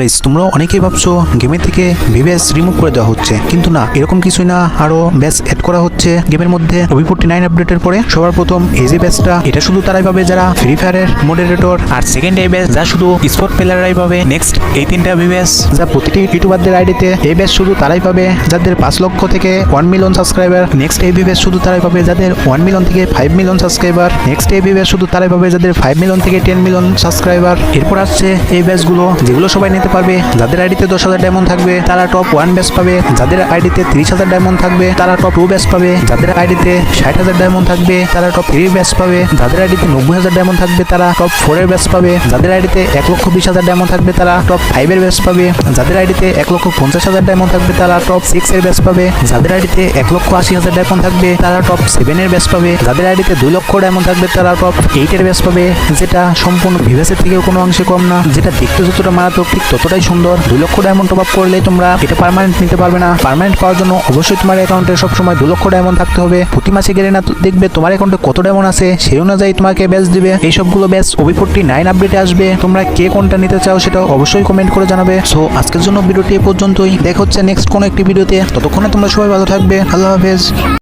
Guys তোমরা অনেকেই ভাবছ গেমের থেকে ভিভেস রিমুভ করে দেওয়া হচ্ছে। কিন্তু না, এরকম কিছুই না। আরও ব্যাস অ্যাড করা হচ্ছে গেমের মধ্যে। ওবি ফোর্টি নাইন আপডেটের পরে সবার প্রথম এই যে ব্যাচটা এটা শুধু তারাই পাবে যারা ফ্রি ফায়ারের মডারেটর আর সেকেন্ড এই ব্যাচ যা শুধু স্পোর্ট প্লেয়াররাই পাবে। নেক্সট এই তিনটা ভিভেস যা প্রতিটি ইউটিউবারদের আইডিতে এই ব্যাচ শুধু তারাই পাবে যাদের পাঁচ লক্ষ থেকে ওয়ান মিলিয়ন সাবস্ক্রাইবার নেক্সট এই ভিভেস শুধু তারাই পাবে যাদের ওয়ান মিলিয়ন থেকে ফাইভ মিলিয়ন সাবস্ক্রাইবার নেক্সট এই ভিভেস শুধু তারাই পাবে যাদের ফাইভ মিলিয়ন থেকে টেন মিলিয়ন সাবস্ক্রাইবার এরপর আসছে এই ব্যাচগুলো যেগুলো সবাই নিতে পারবে। যাদের আইডিতে দশ হাজার ডায়মন্ড থাকবে, তারা টপ ওয়ান ব্যাচ পাবে। যাদের আইডিতে তিরিশ হাজার ডায়মন্ড থাকবে, তারা টপ টু ব্যাচ পাবে। যাদের আইডিতে ষাট হাজার ডায়মন্ড থাকবে, তারা টপ থ্রি ব্যাচ পাবে। যাদের আইডিতে নব্বই হাজার ডায়মন্ড থাকবে, তারা টপ ফোরের ব্যাচ পাবে। যাদের আইডিতে এক লক্ষ বিশ হাজার ডায়মন্ড থাকবে, তারা টপ ফাইভের ব্যাচ পাবে। যাদের আইডিতে এক লক্ষ পঞ্চাশ হাজার ডায়মন্ড থাকবে, তারা টপ সিক্স এর ব্যাচ পাবে। যাদের আইডিতে এক লক্ষ আশি হাজার ডায়মন্ড থাকবে, তারা টপ সেভেনের ব্যাচ পাবে। যাদের আইডিতে দুই লক্ষ ডায়মন্ড থাকবে, তারা টপ এইটের ব্যাচ পাবে। যেটা সম্পূর্ণ ভিভেসের থেকেও কোনো অংশে কম না। যেটা দেখতে যতটা মারাত্মক, ঠিক ততটাই সুন্দর। দুই লক্ষ ডায়মন্ড টপ আপ করলে তোমরা এটা পার্মানেন্ট নিতে পারবে না। পার্মানেন্ট পাওয়ার জন্য অবশ্যই তোমার অ্যাকাউন্টে সবসময় দু লক্ষ ডায়মন্ড থাকতে হবে। প্রতি মাসে গেলে না দেখবে তোমার অ্যাকাউন্টে কত ডায়মন্ড আছে, সেই অনুযায়ী তোমাকে ব্যাচ দিবে। এই সবগুলো ব্যাচ ওবি ফোর্টি নাইন আপডেটে আসবে। তোমরা কে কোনটা নিতে চাও সেটা অবশ্যই কমেন্ট করে জানাবে। সো আজকের জন্য ভিডিওটি এ পর্যন্তই। দেখা হচ্ছে নেক্সট কোনো একটি ভিডিওতে। ততক্ষণে তোমরা সবাই ভালো থাকবে। আল্লাহ হাফেজ।